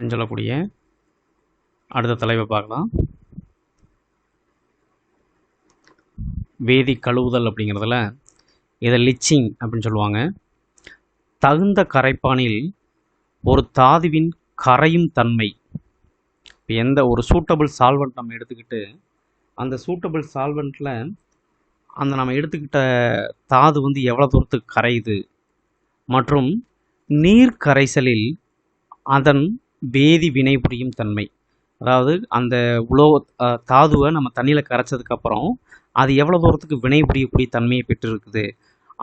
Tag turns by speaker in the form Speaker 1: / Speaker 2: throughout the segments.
Speaker 1: சொல்லக்கூடிய அடுத்த தலைவை பார்க்கலாம். வேதி கழுவுதல் அப்படிங்கிறதுல இதை லிச்சிங் அப்படின்னு சொல்லுவாங்க. தகுந்த கரைப்பானில் ஒரு தாதுவின் கரையும் தன்மை. இப்போ எந்த ஒரு சூட்டபிள் சால்வெண்ட் நம்ம எடுத்துக்கிட்டு அந்த சூட்டபிள் சால்வெண்ட்டில் அந்த நம்ம எடுத்துக்கிட்ட தாது வந்து எவ்வளோ தூரத்துக்கு கரையுது? மற்றும் நீர் கரைசலில் அதன் வேதி வினைபுரியும் தன்மை. அதாவது அந்த உலோக தாதுவை நம்ம தண்ணியில் கரைச்சதுக்கப்புறம் அது எவ்வளோ தூரத்துக்கு வினை புரியக்கூடிய தன்மையை பெற்றிருக்குது?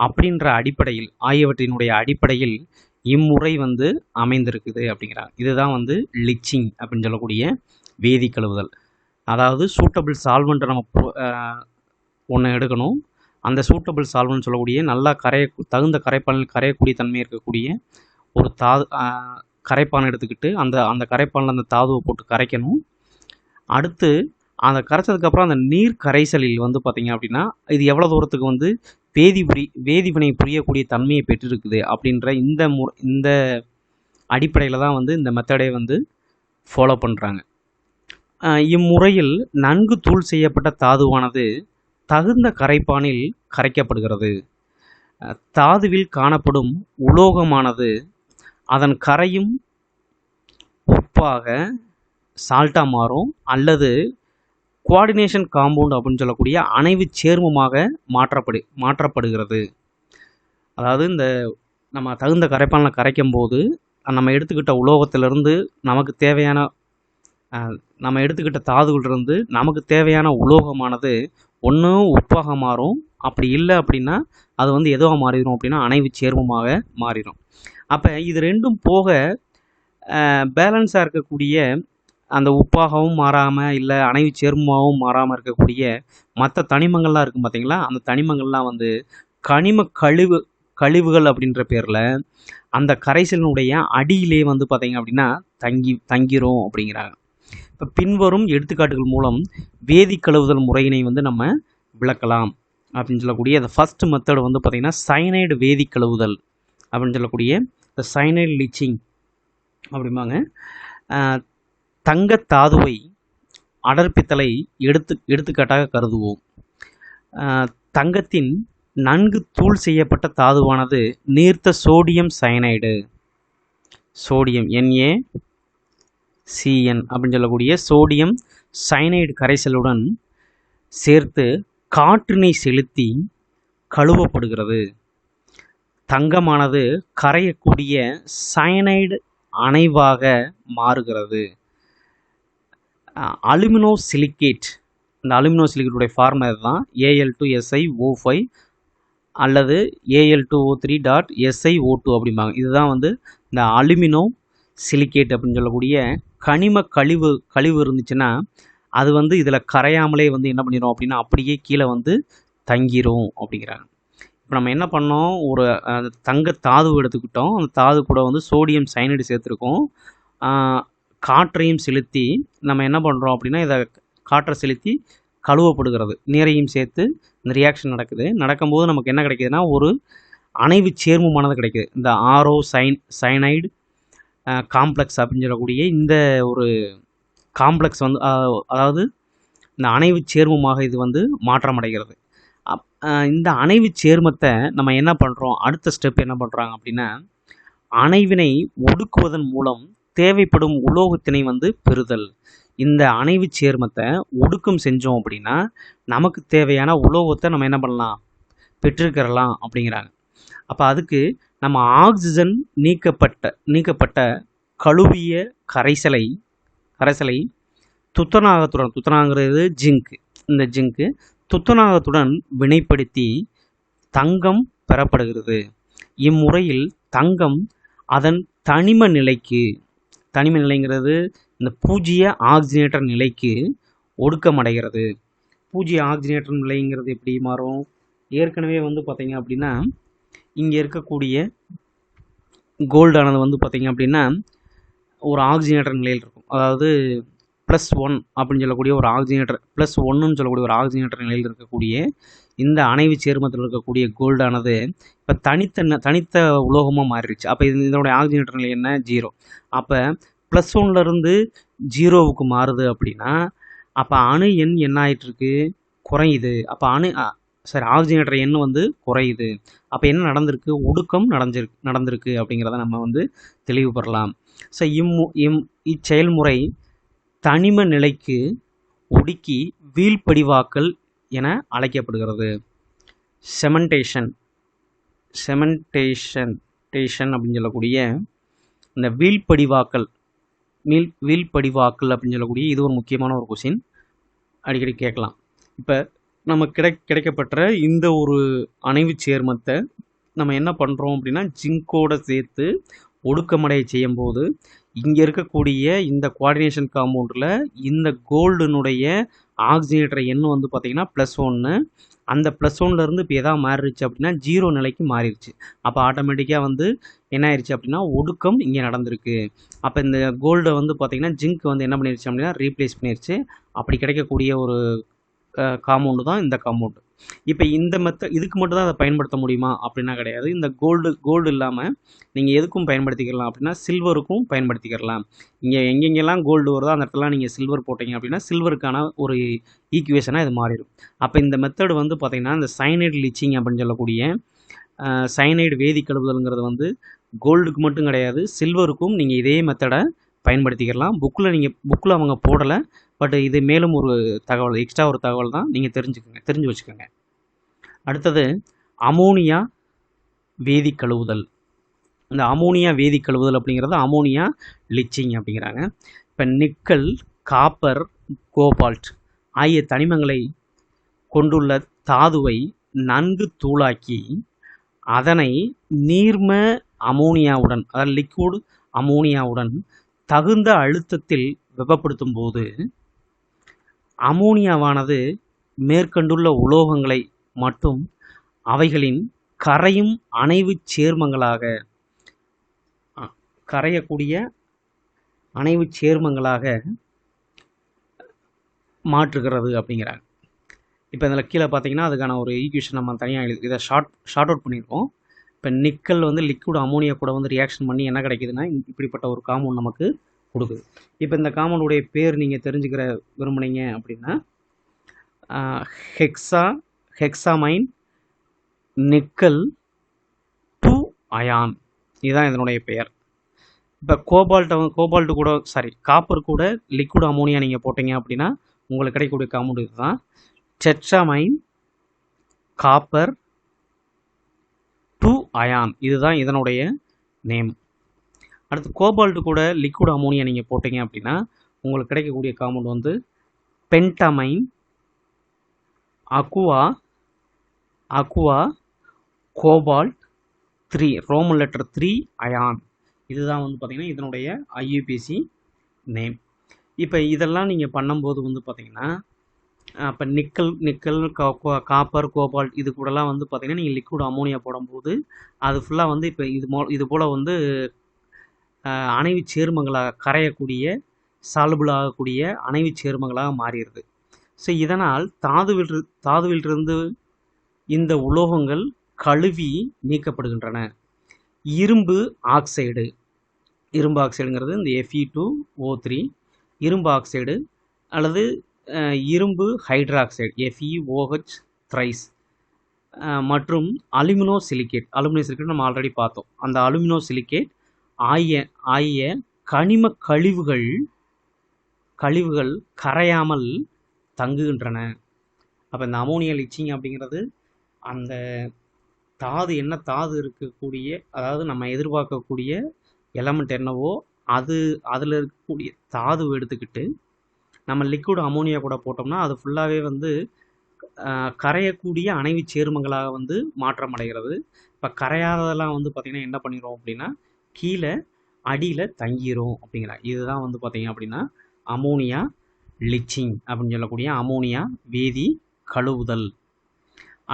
Speaker 1: அப்படின்ற அடிப்படையில் ஆகியவற்றினுடைய அடிப்படையில் இம்முறை வந்து அமைந்திருக்குது அப்படிங்கிறாங்க. இதுதான் வந்து லிச்சிங் அப்படின்னு சொல்லக்கூடிய வேதி கழுவுதல். அதாவது சூட்டபிள் சால்வெண்ட்டை நம்ம ஒன்று எடுக்கணும். அந்த சூட்டபிள் சால்வெண்ட் சொல்லக்கூடிய நல்லா கரைய தகுந்த கரைப்பானில் கரையக்கூடிய தன்மை இருக்கக்கூடிய ஒரு தாது கரைப்பான் எடுத்துக்கிட்டு அந்த அந்த கரைப்பானில் அந்த தாதுவை போட்டு கரைக்கணும். அடுத்து அந்த கரைச்சதுக்கப்புறம் அந்த நீர் கரைசலில் வந்து பார்த்திங்க அப்படின்னா இது எவ்வளோ தூரத்துக்கு வந்து வேதி புரி வேதிவினை புரியக்கூடிய தன்மையை பெற்றிருக்குது அப்படின்ற இந்த மு இந்த அடிப்படையில் தான் வந்து இந்த மெத்தடை வந்து ஃபாலோ பண்ணுறாங்க இம்முறையில் நன்கு தூள் செய்யப்பட்ட தாதுவானது தகுந்த கரைப்பானில் கரைக்கப்படுகிறது. தாதுவில் காணப்படும் உலோகமானது அதன் கரையும் உப்பாக சால்ட்டாக மாறும். அல்லது குவாடினேஷன் காம்பவுண்ட் அப்படின்னு சொல்லக்கூடிய அணைவு சேர்மமாக மாற்றப்படு மாற்றப்படுகிறது. அதாவது இந்த நம்ம தகுந்த கரைப்பானில் கரைக்கும் போது நம்ம எடுத்துக்கிட்ட உலோகத்திலிருந்து நமக்கு தேவையான நம்ம எடுத்துக்கிட்ட தாதுவிலிருந்து நமக்கு தேவையான உலோகமானது ஒன்றும் உப்பாக மாறும். அப்படி இல்லை அப்படின்னா அது வந்து எதுவாக மாறிடும் அப்படின்னா அணைவு சேர்மமாக மாறிடும். அப்போ இது ரெண்டும் போக பேலன்ஸாக இருக்கக்கூடிய அந்த உப்பாகவும் மாறாமல் இல்லை அணைவு சேர்மமாகவும் மாறாமல் இருக்கக்கூடிய மற்ற தனிமங்கள்லாம் இருக்கும் பார்த்தீங்களா அந்த தனிமங்கள்லாம் வந்து கனிம கழிவு கழிவுகள் அப்படின்ற பேரில் அந்த கரைசலினுடைய அடியிலே வந்து பார்த்தீங்க அப்படின்னா தங்கி தங்கிரும் அப்படிங்கிறாங்க. இப்போ பின்வரும் எடுத்துக்காட்டுகள் மூலம் வேதி கழுவுதல் முறையினை வந்து நம்ம விளக்கலாம் அப்படின்னு சொல்லக்கூடிய அந்த ஃபஸ்ட்டு மெத்தடு வந்து பார்த்திங்கன்னா சைனைடு வேதி கழுவுதல் அப்படின்னு சொல்லக்கூடிய இந்த சைனைடு லீச்சிங் அப்படிம்பாங்க. தங்க தாதுவை அடர்ப்பித்தலை எடுத்து எடுத்துக்காட்டாக கருதுவோம். தங்கத்தின் நன்கு தூள் செய்யப்பட்ட தாதுவானது நீர்த்த sodium cyanide. Sodium NA CN அப்படின்னு சொல்லக்கூடிய சோடியம் சயனைடு கரைசலுடன் சேர்த்து காற்றினை செலுத்தி கழுவப்படுகிறது. தங்கமானது கரையக்கூடிய சயனைடு அணைவாக மாறுகிறது. அலுமினோ சிலிக்கேட் இந்த அலுமினோ சிலிக்கேட்டுடைய ஃபார்முலா தான் AL two SI O five அல்லது AL two O three dot SI O two அப்படிம்பாங்க. இதுதான் வந்து இந்த அலுமினோ சிலிக்கேட் அப்படின்னு சொல்லக்கூடிய கனிம கழிவு கழிவு இருந்துச்சுன்னா அது வந்து இதில் கரையாமலே வந்து என்ன பண்ணிடும் அப்படின்னா அப்படியே கீழே வந்து தங்கிரும் அப்படிங்கிறாங்க. இப்போ நம்ம என்ன பண்ணோம்? ஒரு தங்க தாது எடுத்துக்கிட்டோம். அந்த தாது கூட வந்து சோடியம் சைனைடு சேர்த்துருக்கோம். காற்றையும் செலுத்தி நம்ம என்ன பண்ணுறோம் அப்படின்னா இதை காற்றை செலுத்தி கழுவப்படுகிறது. நீரையும் சேர்த்து இந்த ரியாக்ஷன் நடக்குது. நடக்கும்போது நமக்கு என்ன கிடைக்குதுன்னா ஒரு அணைவு சேர்மமானது கிடைக்குது. இந்த ஆரோ சைன் சைனைடு காம்ப்ளெக்ஸ் அப்படின்னு சொல்லக்கூடிய இந்த ஒரு காம்ப்ளெக்ஸ் வந்து அதாவது இந்த அணைவு சேர்மமாக இது வந்து மாற்றமடைகிறது. அடைகிறது இந்த அணைவு சேர்மத்தை நம்ம என்ன பண்ணுறோம் அடுத்த ஸ்டெப் என்ன பண்ணுறாங்க அப்படின்னா அணைவினை ஒடுக்குவதன் மூலம் தேவைப்படும் உலோகத்தினை வந்து பெறுதல். இந்த அணைவு சேர்மத்தை ஒடுக்கம் செஞ்சோம் அப்படின்னா நமக்கு தேவையான உலோகத்தை நம்ம என்ன பண்ணலாம்? பெற்றுக்கிறலாம் அப்படிங்கிறாங்க. அப்போ அதுக்கு நம்ம ஆக்சிஜன் நீக்கப்பட்ட நீக்கப்பட்ட கழுவிய கரைசலை கரைசலை துத்தநாகத்துடன் துத்தநாகங்கிறது ஜிங்க். இந்த ஜிங்க்கு துத்தநாகத்துடன் வினைப்படுத்தி தங்கம் பெறப்படுகிறது. இம்முறையில் தங்கம் அதன் தனிம நிலைக்கு தனிம நிலைங்கிறது இந்த பூஜ்ஜிய ஆக்சிஜனேட்டர் நிலைக்கு ஒடுக்கமடைகிறது. பூஜ்ஜிய ஆக்சிஜனேட்டர் நிலைங்கிறது எப்படி மாறும்? ஏற்கனவே வந்து பார்த்திங்க அப்படின்னா இங்கே இருக்கக்கூடிய கோல்டானது வந்து பார்த்தீங்க அப்படின்னா ஒரு ஆக்சிஜனேட்டர் நிலையில் இருக்கும். அதாவது ப்ளஸ் ஒன் அப்படின்னு சொல்லக்கூடிய ஒரு ஆக்சிஜனேட்டர் ப்ளஸ் ஒன்றுன்னு சொல்லக்கூடிய ஒரு ஆக்சிஜனேட்டர் நிலையில் இருக்கக்கூடிய இந்த அணைவு சேர்மத்தில் இருக்கக்கூடிய கோல்டானது இப்போ தனித்த தனித்த உலோகமாக மாறிடுச்சு. அப்போ இது இதனுடைய ஆக்சிஜனேட்டர் நிலை என்ன? ஜீரோ அப்போ ப்ளஸ் ஒன்லேருந்து ஜீரோவுக்கு மாறுது அப்படின்னா அப்போ அணு எண் என்ன ஆயிட்டிருக்கு? குறையுது. அப்போ அணு அ, சரி எண் வந்து குறையுது. அப்போ என்ன நடந்திருக்கு? ஒடுக்கம் நடந்திருக்கு நடந்திருக்கு அப்படிங்கிறத நம்ம வந்து தெளிவு பெறலாம் ஸோ இம்மு இம் இச்செயல்முறை தனிம நிலைக்கு ஒடுக்கி வீழ்படிவாக்கல் என அழைக்கப்படுகிறது. செமன்டேஷன் செமன்டேஷன் டேஷன் அப்படின்னு சொல்லக்கூடிய இந்த வீழ்படிவாக்கல் மீள் வீழ்படிவாக்கல் அப்படின்னு சொல்லக்கூடிய இது ஒரு முக்கியமான ஒரு கொஷின் அடிக்கடி கேட்கலாம். இப்போ நம்ம கிடை கிடைக்கப்பட்ட இந்த ஒரு அணைவு சேர்மத்தை நம்ம என்ன பண்ணுறோம் அப்படின்னா ஜிங்கோட சேர்த்து ஒடுக்கமடைய செய்யும்போது இங்கே இருக்கக்கூடிய இந்த குவாடினேஷன் காம்பவுண்டில் இந்த கோல்டுனுடைய ஆக்சிஜனேற்ற எண்ணு வந்து பார்த்திங்கன்னா ப்ளஸ் ஒன்று அந்த ப்ளஸ் ஒன்லேருந்து இப்போ எதாவது மாறிடுச்சு அப்படின்னா ஜீரோ நிலைக்கு மாறிடுச்சு. அப்போ ஆட்டோமேட்டிக்காக வந்து என்ன ஆயிடுச்சு அப்படின்னா ஒடுக்கம் இங்கே நடந்திருக்கு. அப்போ இந்த கோல்டை வந்து பார்த்திங்கன்னா ஜிங்க் வந்து என்ன பண்ணிருச்சு அப்படின்னா ரீப்ளேஸ் பண்ணிருச்சு. அப்படி கிடைக்கக்கூடிய ஒரு காம்பவுண்டு தான் இந்த காம்பவுண்டு இப்போ இந்த மெத்த இதுக்கு மட்டும் தான் அதை பயன்படுத்த முடியுமா? அப்படின்னா கிடையாது. இந்த கோல்டு கோல்டு இல்லாமல் நீங்கள் எதுக்கும் பயன்படுத்திக்கலாம் அப்படின்னா சில்வருக்கும் பயன்படுத்திக்கலாம். இங்கே எங்கெங்கெல்லாம் கோல்டு வருதோ அந்த இடத்துல நீங்கள் சில்வர் போட்டீங்க அப்படின்னா சில்வருக்கான ஒரு ஈக்குவேஷனாக இது மாறிடும். அப்போ இந்த மெத்தடு வந்து பார்த்திங்கன்னா இந்த சைனைடு லிச்சிங் அப்படின்னு சொல்லக்கூடிய சைனைடு வேதி கழுவுதல்ங்கிறது வந்து கோல்டுக்கு மட்டும் கிடையாது சில்வருக்கும் நீங்கள் இதே மெத்தடை பயன்படுத்திக்கலாம். புக்கில் நீங்கள் புக்கில் அவங்க போடலை. பட் இது மேலும் ஒரு தகவல் எக்ஸ்ட்ரா ஒரு தகவல் தான் நீங்கள் தெரிஞ்சுக்கோங்க தெரிஞ்சு வச்சுக்கோங்க. அடுத்தது அமோனியா வேதி கழுவுதல். இந்த அமோனியா வேதி கழுவுதல் அப்படிங்கிறது அமோனியா லிச்சிங் அப்படிங்கிறாங்க. இப்போ நிக்கல் காப்பர் கோபால்ட் ஆகிய தனிமங்களை கொண்டுள்ள தாதுவை நன்கு தூளாக்கி அதனை நீர்ம அமோனியாவுடன் அதாவது லிக்விட் அமோனியாவுடன் தகுந்த அழுத்தத்தில் வெப்பப்படுத்தும் போது அமோனியாவானது மேற்கண்டுள்ள உலோகங்களை மட்டும் அவைகளின் கரையும் அணைவு சேர்மங்களாக கரையக்கூடிய அணைவு சேர்மங்களாக மாற்றுகிறது அப்படிங்கிறாங்க. இப்போ இதில் கீழே பார்த்தீங்கன்னா அதுக்கான ஒரு ஈக்குவேஷன் நம்ம தனியாக எழுது இதை ஷார்ட் ஷார்ட் அவுட் பண்ணியிருக்கோம் இப்போ நிக்கல் வந்து லிக்விட் அமோனியா கூட வந்து ரியாக்ஷன் பண்ணி என்ன கிடைக்குதுன்னா இப்படிப்பட்ட ஒரு காம்பவுண்ட் நமக்கு கொடுக்குது. இப்போ இந்த காம்பவுண்டுடைய பேர் நீங்கள் தெரிஞ்சுக்கிற விரும்புனீங்க அப்படின்னா hexa hexamine nickel two ion. இதுதான் இதனுடைய பெயர். இப்போ கோபால்ட்டை கோபால்ட்டு கூட சாரி காப்பர் கூட லிக்விட் அமோனியா நீங்கள் போட்டீங்க அப்படின்னா உங்களுக்கு கிடைக்கக்கூடிய காம்பவுண்ட் இதுதான். செச்சாமைன் காப்பர் டூ அயான். இதுதான் இதனுடைய நேம் அடுத்து கோபால்ட்டு கூட லிக்விட் அமோனியா நீங்கள் போட்டீங்க அப்படின்னா உங்களுக்கு கிடைக்கக்கூடிய காம்பவுண்ட் வந்து pentamine aqua aqua cobalt three roman letter three ion இதுதான் வந்து பார்த்திங்கன்னா இதனுடைய ஐயூபிசி நேம் இப்போ இதெல்லாம் நீங்கள் பண்ணும்போது வந்து பார்த்திங்கன்னா அப்போ நிக்கல் நிக்கல் காப்பர் கோபால்ட் இது கூடலாம் வந்து பார்த்திங்கன்னா நீங்கள் லிக்விட் அமோனியா போடும்போது அது ஃபுல்லாக வந்து இப்போ இது மோ இது போல் வந்து அணைவு சேர்மங்களாக கரையக்கூடிய சாலுபிள் ஆகக்கூடிய அணைவு சேர்மங்களாக மாறிடுது. ஸோ இதனால் தாதுவில் தாதுவிலிருந்து இந்த உலோகங்கள் கழுவி நீக்கப்படுகின்றன. இரும்பு ஆக்சைடு இரும்பு ஆக்சைடுங்கிறது இந்த எஃப்இ டூ ஓ த்ரீ இரும்பு ஆக்சைடு அல்லது இரும்பு ஹைட்ராக்சைடு எஃப்இ ஓஹெச் த்ரைஸ் மற்றும் அலுமினோ சிலிக்கேட் அலுமினோ சிலிக்கேட் நம்ம ஆல்ரெடி பார்த்தோம். அந்த அலுமினோ சிலிக்கேட் ஆகிய ஆகிய கனிம கழிவுகள் கழிவுகள் கரையாமல் தங்குகின்றன. அப்போ இந்த அமோனியா லிச்சிங் அப்படிங்கிறது அந்த தாது என்ன தாது இருக்கக்கூடிய அதாவது நம்ம எதிர்பார்க்கக்கூடிய எலமெண்ட் என்னவோ அது அதில் இருக்கக்கூடிய தாதுவை எடுத்துக்கிட்டு நம்ம லிக்விட் அமோனியா கூட போட்டோம்னா அது ஃபுல்லாகவே வந்து கரையக்கூடிய அணைவு சேர்மங்களாக வந்து மாற்றம் அடைகிறது இப்போ கரையாததெல்லாம் வந்து பார்த்திங்கன்னா என்ன பண்ணிடும் அப்படின்னா கீழே அடியில் தங்கிரும் அப்படிங்கிறாங்க இதுதான் வந்து பார்த்திங்க அப்படின்னா அமோனியா லிச்சிங் அப்படின்னு சொல்லக்கூடிய அமோனியா வேதி கழுவுதல்.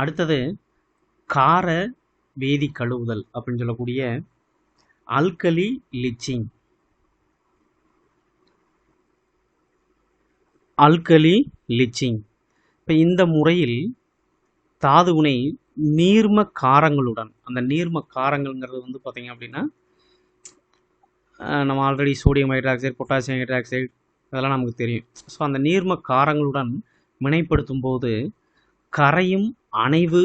Speaker 1: அடுத்தது கார வேதி கழுவுதல் அப்படின்னு சொல்லக்கூடிய அல்கலி லிச்சிங். அல்கலி லிச்சிங். இப்போ இந்த முறையில் தாதுவினை நீர்ம காரங்களுடன் அந்த நீர்ம காரங்கள்ங்கிறது வந்து பார்த்தீங்க அப்படின்னா நம்ம already sodium hydroxide potassium hydroxide அதெல்லாம் நமக்கு தெரியும். ஸோ அந்த நீர்ம காரங்களுடன் வினைப்படுத்தும் போது கரையும் அணைவு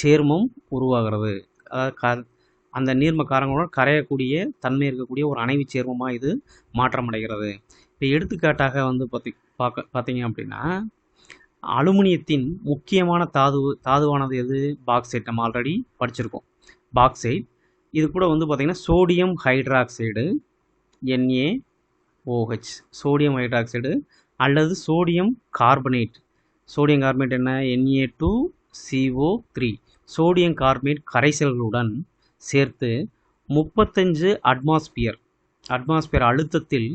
Speaker 1: சேர்மம் உருவாகிறது. அதாவது க அந்த நீர்ம காரங்களுடன் கரையக்கூடிய தன்மை இருக்கக்கூடிய ஒரு அணைவு சேர்மமாக இது மாற்றமடைகிறது. இப்போ எடுத்துக்காட்டாக வந்து பார்த்தி பார்க்க பார்த்தீங்க அப்படின்னா அலுமினியத்தின் முக்கியமான தாது தாதுவானது எது? பாக்சைட் நம்ம ஆல்ரெடி படிச்சிருக்கோம். பாக்சைட் இது கூட வந்து பார்த்திங்கன்னா sodium hydroxide NA OH sodium hydroxide அல்லது சோடியம் கார்பனேட் சோடியம் கார்பனேட் என்ன? NA two CO three sodium carbonate கரைசல்களுடன் சேர்த்து முப்பத்தஞ்சு அட்மாஸ்பியர் அட்மாஸ்பியர் அழுத்தத்தில்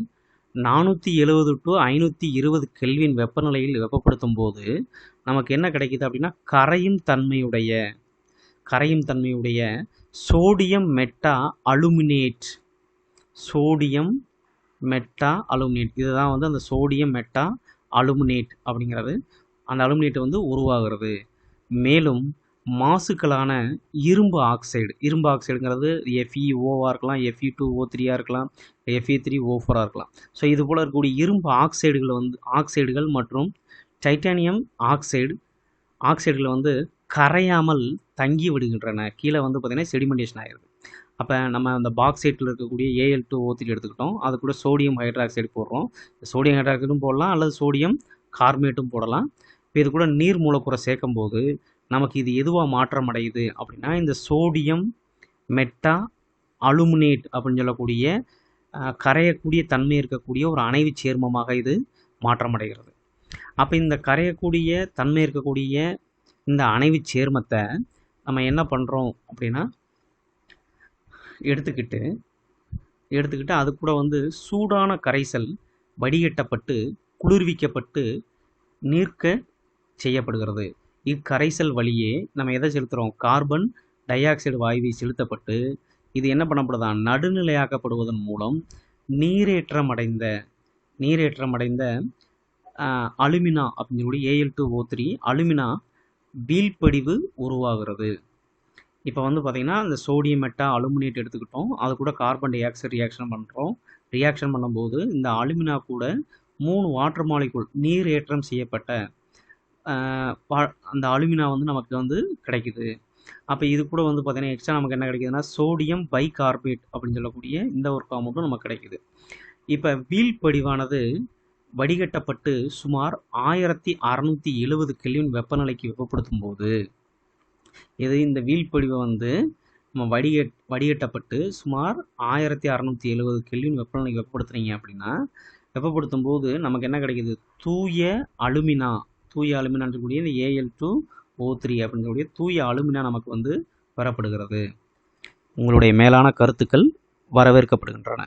Speaker 1: நானூற்றி எழுபது டு ஐநூற்றி இருபது கெல்வின் வெப்பநிலையில் வெப்பப்படுத்தும் போது நமக்கு என்ன கிடைக்கிது அப்படின்னா கரையும் தன்மையுடைய கரையும் தன்மையுடைய sodium meta aluminate sodium meta aluminate இதுதான் வந்து அந்த சோடியம் மெட்டா அலுமினேட் அப்படிங்கிறது. அந்த அலுமினேட் வந்து உருவாகிறது. மேலும் மாசுக்களான இரும்பு ஆக்சைடு. இரும்பு ஆக்சைடுங்கிறது எஃப்இ ஓவாக இருக்கலாம் எஃப்இ டூ ஓ த்ரீயாக இருக்கலாம் எஃப்இ த்ரீ ஓ ஃபோராக இருக்கலாம். ஸோ இது போல் இருக்கக்கூடிய இரும்பு ஆக்சைடுகள் வந்து ஆக்சைடுகள் மற்றும் டைட்டானியம் ஆக்சைடு ஆக்சைடுகளை வந்து கரையாமல் தங்கி விடுகின்றன. கீழே வந்து பார்த்திங்கன்னா செடிமெண்டேஷன் ஆகிருது அப்போ நம்ம அந்த பாக்சைட்டில் இருக்கக்கூடிய ஏஎல் டூ ஓ த்ரீ எடுத்துக்கிட்டோம். அது கூட சோடியம் ஹைட்ராக்சைடு போடுறோம். சோடியம் ஹைட்ராக்சைடும் போடலாம் அல்லது சோடியம் கார்மேட்டும் போடலாம். இப்போ இது கூட நீர் மூலக்கூறை சேர்க்கும் போது நமக்கு இது எதுவாக மாற்றம் அடையுது அப்படின்னா இந்த சோடியம் மெட்டா அலுமினேட் அப்படின்னு சொல்லக்கூடிய கரையக்கூடிய தன்மை இருக்கக்கூடிய ஒரு அணைவு சேர்மமாக இது மாற்றமடைகிறது அப்போ இந்த கரையக்கூடிய தன்மை இருக்கக்கூடிய இந்த அணைவு சேர்மத்தை நம்ம என்ன பண்ணுறோம் அப்படின்னா எடுத்துக்கிட்டு எடுத்துக்கிட்டு அது கூட வந்து சூடான கரைசல் வடிகட்டப்பட்டு குளிர்விக்கப்பட்டு நீர்க்க செய்யப்படுகிறது. இக்கரைசல் வழியே நம்ம எதை செலுத்துகிறோம் கார்பன் டை ஆக்சைடு வாயுவை செலுத்தப்பட்டு இது என்ன பண்ணப்படுதா? நடுநிலையாக்கப்படுவதன் மூலம் நீரேற்றம் அடைந்த நீரேற்றம் அடைந்த அலுமினா அப்படின்னு சொல்லி AL two O three alumina வீழ்படிவு உருவாகிறது. இப்போ வந்து பார்த்திங்கன்னா இந்த சோடியம் மெட்டா அலுமினேட் எடுத்துக்கிட்டோம். அது கூட கார்பன் டை ஆக்சைடு ரியாக்ஷன் பண்ணுறோம் ரியாக்ஷன் பண்ணும்போது இந்த அலுமினா கூட மூணு வாட்டர் மாலிகுல் நீர் ஏற்றம் செய்யப்பட்ட அந்த அலுமினா வந்து நமக்கு வந்து கிடைக்குது. அப்போ இது கூட வந்து பார்த்தீங்கன்னா எக்ஸ்ட்ரா நமக்கு என்ன கிடைக்குதுன்னா சோடியம் பைகார்பேட் அப்படின்னு சொல்லக்கூடிய இந்த ஒரு காம்பவுண்டும் நமக்கு கிடைக்குது. இப்போ வீழ்படிவானது வடிகட்டப்பட்டு சுமார் ஆயிரத்தி அறநூற்றி எழுபது கெல்வின் வெப்பநிலைக்கு வெப்பப்படுத்தும் போது இது இந்த வீழ்ப்படிவை வந்து நம்ம வடிகட் வடிகட்டப்பட்டு சுமார் ஆயிரத்தி அறநூற்றி எழுபது கெல்வின் வெப்பநிலைக்கு வெப்பப்படுத்துறீங்க அப்படின்னா வெப்பப்படுத்தும் போது நமக்கு என்ன கிடைக்கிது? தூய அலுமினா தூய அலுமினான்னு சொல்லக்கூடிய இந்த ஏஎல் டூ ஓ த்ரீ அப்படின்னு சொல்லக்கூடிய தூய அலுமினா நமக்கு வந்து பெறப்படுகிறது உங்களுடைய மேலான கருத்துக்கள் வரவேற்கப்படுகின்றன.